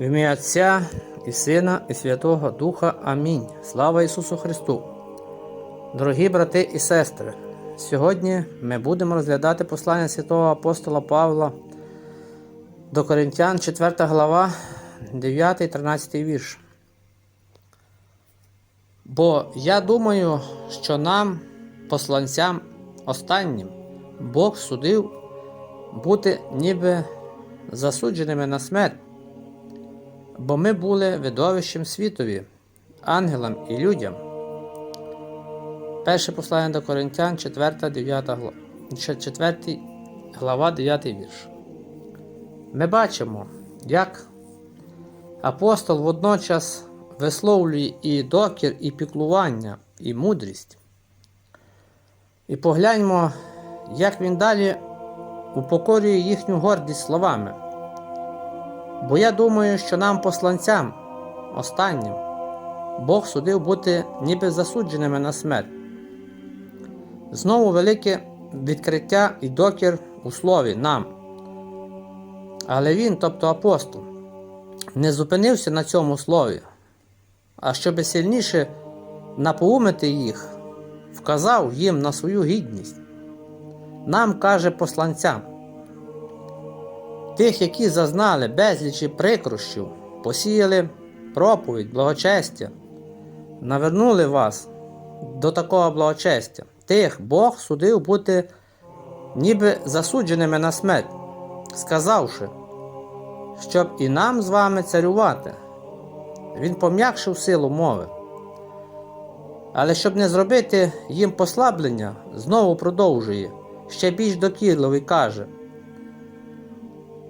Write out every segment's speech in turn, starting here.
В ім'я Отця і Сина, і Святого Духа. Амінь. Слава Ісусу Христу! Дорогі брати і сестри! Сьогодні ми будемо розглядати послання святого апостола Павла до Коринтян, 4 глава, 9, 13 вірш. Бо я думаю, що нам, посланцям останнім, Бог судив бути ніби засудженими на смерть, бо ми були видовищем світові, ангелам і людям. Перше послання до Коринтян, 4, 9 глава, 4 глава 9 вірш. Ми бачимо, як апостол водночас висловлює і докір, і піклування, і мудрість. І погляньмо, як він далі упокорює їхню гордість словами. Бо я думаю, що нам, посланцям, останнім, Бог судив бути ніби засудженими на смерть. Знову велике відкриття і докір у слові нам. Але він, тобто апостол, не зупинився на цьому слові, а щоб сильніше напоумити їх, вказав їм на свою гідність. Нам каже посланцям, тих, які зазнали безлічі прикрощів, посіяли проповідь, благочестя, навернули вас до такого благочестя. Тих Бог судив бути ніби засудженими на смерть, сказавши, щоб і нам з вами царювати. Він пом'якшив силу мови. Але щоб не зробити їм послаблення, знову продовжує, ще більш докірливий каже.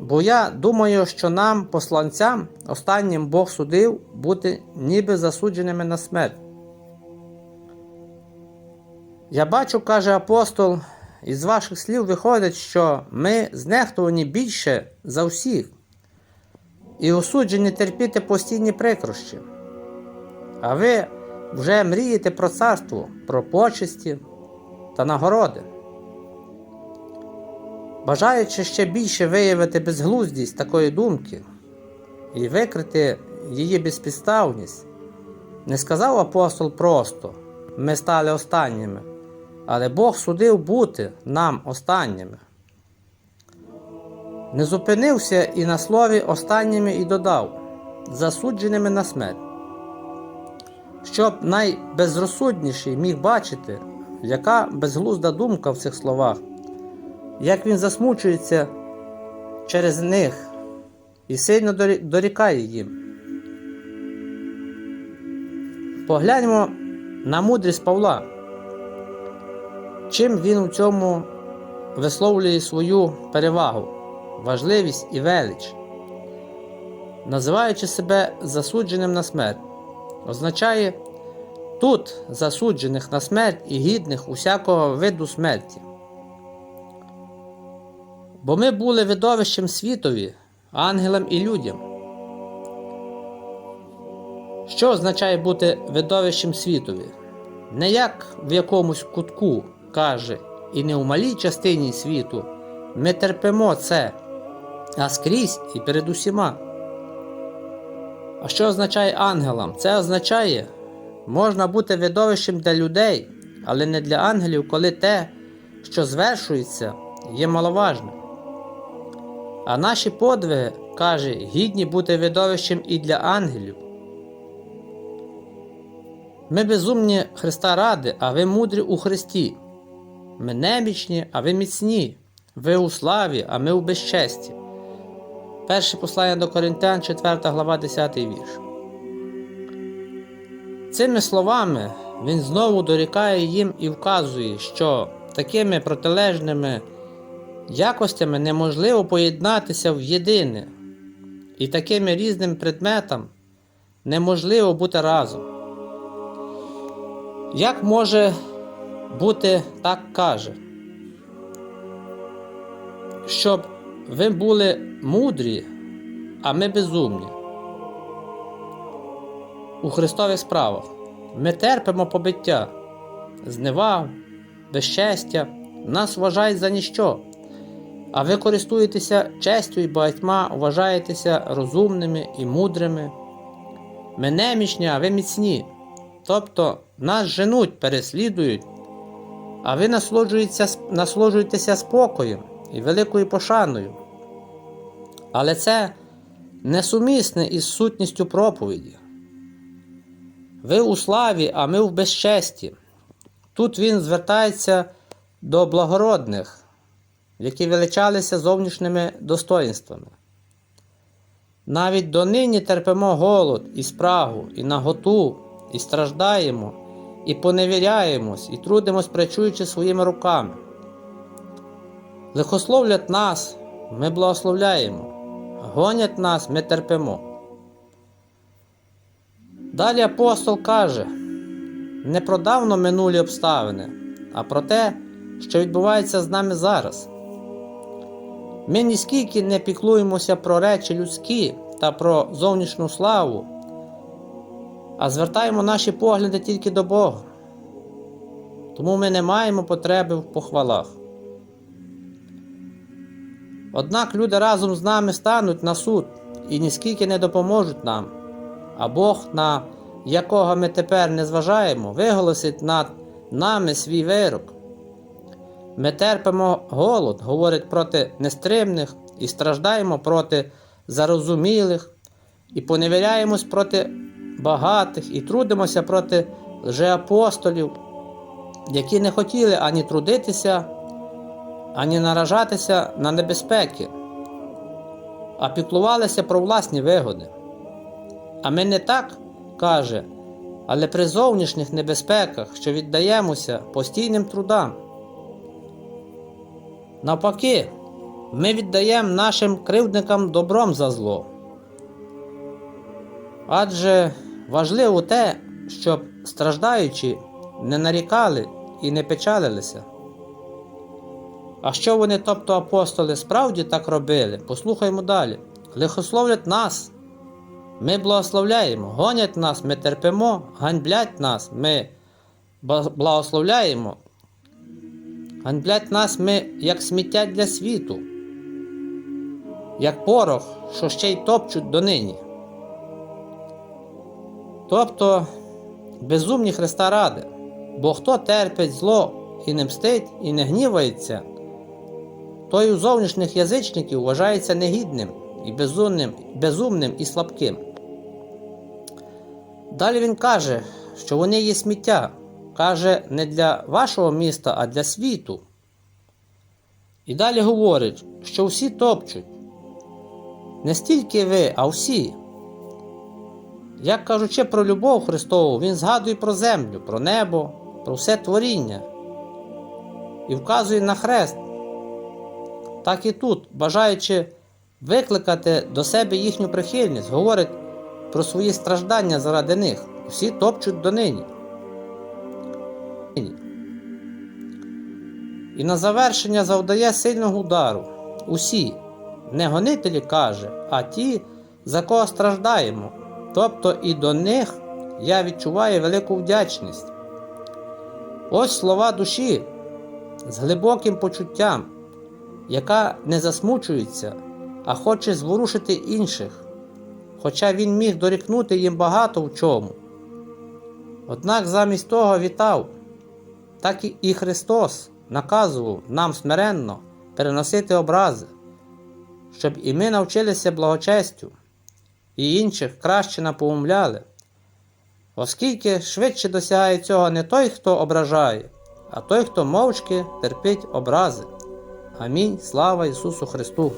Бо я думаю, що нам, посланцям, останнім Бог судив бути ніби засудженими на смерть. Я бачу, каже апостол, із ваших слів виходить, що ми знехтувані більше за всіх і осуджені терпіти постійні прикрощі. А ви вже мрієте про царство, про почесті та нагороди. Бажаючи ще більше виявити безглуздість такої думки і викрити її безпідставність, не сказав апостол просто ми стали останніми, але Бог судив бути нам останніми. Не зупинився і на слові останніми і додав засудженими на смерть, щоб найбезрозсудніший міг бачити, яка безглузда думка в цих словах, як він засмучується через них і сильно дорікає їм. Погляньмо на мудрість Павла, чим він у цьому висловлює свою перевагу, важливість і велич, називаючи себе засудженим на смерть, означає тут засуджених на смерть і гідних усякого виду смерті. Бо ми були видовищем світові, ангелам і людям. Що означає бути видовищем світові? Не як в якомусь кутку каже, і не у малій частині світу ми терпимо це, а скрізь і перед усіма. А що означає ангелам? Це означає, можна бути видовищем для людей, але не для ангелів, коли те, що звершується, є маловажним. А наші подвиги, каже, гідні бути видовищем і для ангелів. Ми безумні Христа ради, а ви мудрі у Христі. Ми немічні, а ви міцні. Ви у славі, а ми у безчесті. Перше послання до Коринтян, 4 глава, 10 вірш. Цими словами він знову дорікає їм і вказує, що такими протилежними якостями неможливо поєднатися в єдине, і такими різним предметам неможливо бути разом. Як може бути так каже? Щоб ви були мудрі, а ми безумні. У Христових справах ми терпимо побиття, зневагу, безчестя, нас вважають за ніщо. А ви користуєтеся честю і багатьма вважаєтеся розумними і мудрими. Ми немічні, а ви міцні. Тобто нас женуть, переслідують, а ви насолоджуєтеся, спокоєм і великою пошаною. Але це несумісне із сутністю проповіді. Ви у славі, а ми в безчесті. Тут він звертається до благородних, які величалися зовнішніми достоїнствами. Навіть донині терпимо голод і спрагу, і наготу, і страждаємо, і поневіряємось, і трудимось, працюючи своїми руками. Лихословлять нас, ми благословляємо, гонять нас, ми терпимо. Далі апостол каже не про давно минулі обставини, а про те, що відбувається з нами зараз. Ми ніскільки не піклуємося про речі людські та про зовнішню славу, а звертаємо наші погляди тільки до Бога. Тому ми не маємо потреби в похвалах. Однак люди разом з нами стануть на суд і ніскільки не допоможуть нам, а Бог, на якого ми тепер не зважаємо, виголосить над нами свій вирок. Ми терпимо голод, говорить проти нестримних, і страждаємо проти зарозумілих, і поневіряємось проти багатих, і трудимося проти лжеапостолів, які не хотіли ані трудитися, ані наражатися на небезпеки, а піклувалися про власні вигоди. А ми не так каже, але при зовнішніх небезпеках, що віддаємося постійним трудам. Навпаки, ми віддаємо нашим кривдникам добром за зло. Адже важливо те, щоб страждаючі не нарікали і не печалилися. А що вони, тобто апостоли, справді так робили? Послухаймо далі. Лихословлять нас, ми благословляємо, гонять нас, ми терпимо, ганьблять нас, ми благословляємо. Ганьблять нас ми як сміття для світу, як порох, що ще й топчуть донині. Тобто безумні Христа ради, бо хто терпить зло і не мстить, і не гнівається, той у зовнішніх язичників вважається негідним і безумним, безумним і слабким. Далі він каже, що вони є сміття, каже не для вашого міста, а для світу. І далі говорить, що всі топчуть. Не стільки ви, а всі. Як кажучи про любов Христову, Він згадує про землю, про небо, про все творіння і вказує на хрест. Так і тут, бажаючи викликати до себе їхню прихильність, говорить про свої страждання заради них. Всі топчуть донині. І на завершення завдає сильного удару. Усі, не гонителі каже, а ті, за кого страждаємо. Тобто і до них я відчуваю велику вдячність. Ось слова душі з глибоким почуттям, яка не засмучується, а хоче зворушити інших, хоча він міг дорікнути їм багато в чому. Однак замість того вітав, так і Христос наказував нам смиренно переносити образи, щоб і ми навчилися благочестю, і інших краще напоумляли, оскільки швидше досягає цього не той, хто ображає, а той, хто мовчки терпить образи. Амінь. Слава Ісусу Христу!